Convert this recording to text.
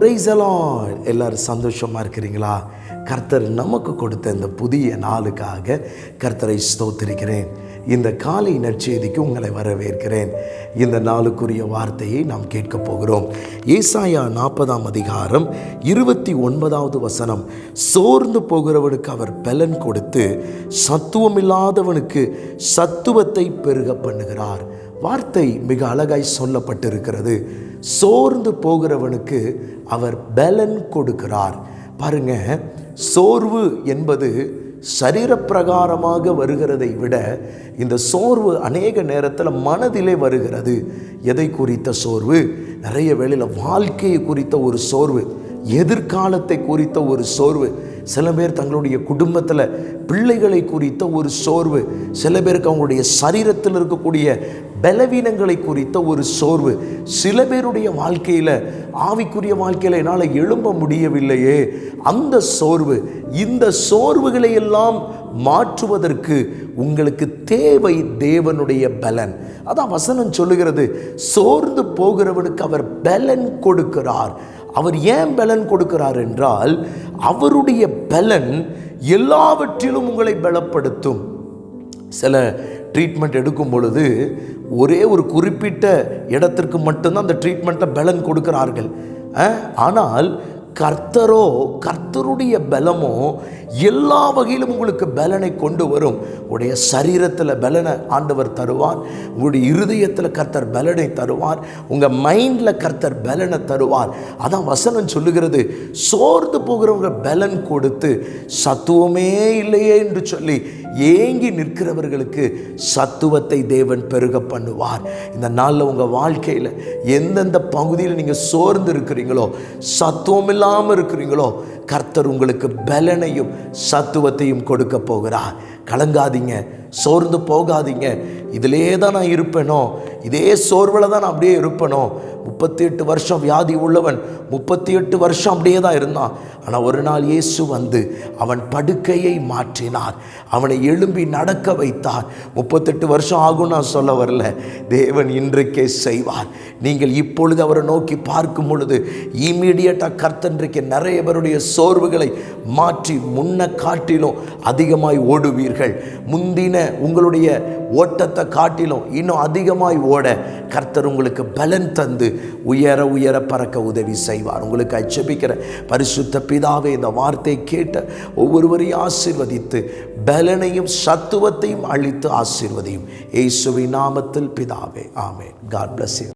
Praise the எல்லாரும் சந்தோஷமா இருக்கிறீங்களா? கர்த்தர் நமக்கு கொடுத்த இந்த புதிய நாளுக்காக கர்த்தரை ஸ்தோத்திருக்கிறேன். இந்த காலை நற்செய்திக்கு உங்களை வரவேற்கிறேன். இந்த நாளுக்குரிய வார்த்தையை நாம் கேட்கப் போகிறோம். ஏசாயா நாற்பதாம் அதிகாரம் இருபத்தி ஒன்பதாவது வசனம். சோர்ந்து போகிறவனுக்கு அவர் பலன் கொடுத்து சத்துவமில்லாதவனுக்கு சத்துவத்தை பெருக பண்ணுகிறார். வார்த்தை மிக அழகாய் சொல்லப்பட்டிருக்கிறது. சோர்ந்து போகிறவனுக்கு அவர் பலன் கொடுக்கிறார். பாருங்க சோர்வு என்பது சரீரப்பிரகாரமாக வருகிறதை விட இந்த சோர்வு அநேக நேரத்தில் மனதிலே வருகிறது. எதை குறித்த சோர்வு? நிறைய வேளையில் வாழ்க்கையை குறித்த ஒரு சோர்வு எதிர்காலத்தை குறித்த ஒரு சோர்வு. சில பேர் தங்களுடைய குடும்பத்தில் பிள்ளைகளை குறித்த ஒரு சோர்வு சில பேருக்கு அவங்களுடைய சரீரத்தில் இருக்கக்கூடிய பலவீனங்களை குறித்த ஒரு சோர்வு. சில பேருடைய வாழ்க்கையில் ஆவிக்குரிய வாழ்க்கையில் என்னால் எழும்ப முடியவில்லையே. அந்த சோர்வு இந்த சோர்வுகளை எல்லாம் மாற்றுவதற்கு உங்களுக்கு தேவை தேவனுடைய பலன். அதான் வசனம் சொல்லுகிறது சோர்ந்து போகிறவனுக்கு அவர் பலன் கொடுக்கிறார். அவர் ஏன் பலன் கொடுக்கிறார் என்றால் அவருடைய பலன் எல்லாவற்றிலும் உங்களை பலப்படுத்தும். சில ட்ரீட்மெண்ட் எடுக்கும் பொழுது ஒரே ஒரு குறிப்பிட்ட இடத்திற்கு மட்டும்தான் அந்த ட்ரீட்மெண்ட்டை பலன் கொடுக்கிறார்கள். ஆனால் கர்த்தரோ கர்த்தருடைய பலமோ எல்லா வகையிலும் உங்களுக்கு பலனை கொண்டு வரும். உடைய சரீரத்தில் பலனை ஆண்டவர் தருவார். உங்களுடைய இருதயத்தில் கர்த்தர் பலனை தருவார். உங்கள் மைண்டில் கர்த்தர் பலனை தருவார். அதான் வசனம் சொல்லுகிறது. சோர்ந்து போகிறவங்க பலன் கொடுத்து சத்துவமே இல்லையே என்று சொல்லி ஏங்கி நிற்கிறவர்களுக்கு சத்துவத்தை தேவன் பெருக பண்ணுவார். இந்த நாளில் உங்கள் வாழ்க்கையில் எந்தெந்த பகுதியில் நீங்கள் சோர்ந்து இருக்கிறீங்களோ சத்துவமில்லா இல்லாமல் இருக்கிறீங்களோ கர்த்தர் உங்களுக்கு பலனையும் சத்துவத்தையும் கொடுக்க போகிறார். கலங்காதீங்க சோர்ந்து போகாதீங்க. இதிலே தான் நான் இருப்பேனோ? இதே சோர்வில் தான் நான் அப்படியே இருப்பனோ? முப்பத்தி எட்டு வருஷம் வியாதி உள்ளவன் முப்பத்தி எட்டு வருஷம் அப்படியே தான் இருந்தான். ஆனால் ஒரு நாள் இயேசு வந்து அவன் படுக்கையை மாற்றினார். அவனை எழும்பி நடக்க வைத்தார். முப்பத்தெட்டு வருஷம் ஆகும் நான் சொல்ல வரல. தேவன் இன்றைக்கே செய்வார். நீங்கள் இப்பொழுது அவரை நோக்கி பார்க்கும் பொழுது இமீடியட்டாக கர்த்தன்றைக்கு நிறைய பேருடைய சோர்வுகளை மாற்றி முன்ன காட்டிலும் அதிகமாய் ஓடுவீர்கள். முந்தின உங்களுடைய ஓட்டத்தை காட்டிலும் இன்னும் அதிகமாய் ஓட கர்த்தர் உங்களுக்கு பலன் தந்து உயர உயர பறக்க உதவி செய்வார். உங்களுக்கு அச்சபிக்கிற பரிசுத்த பிதாவே இந்த வார்த்தை கேட்ட ஒவ்வொருவரையும் ஆசீர்வதித்து பலனையும் சத்துவத்தையும் அளித்து ஆசீர்வதியும். ஏசுவி நாமத்தில் பிதாவே ஆமே காட் பிளஸ்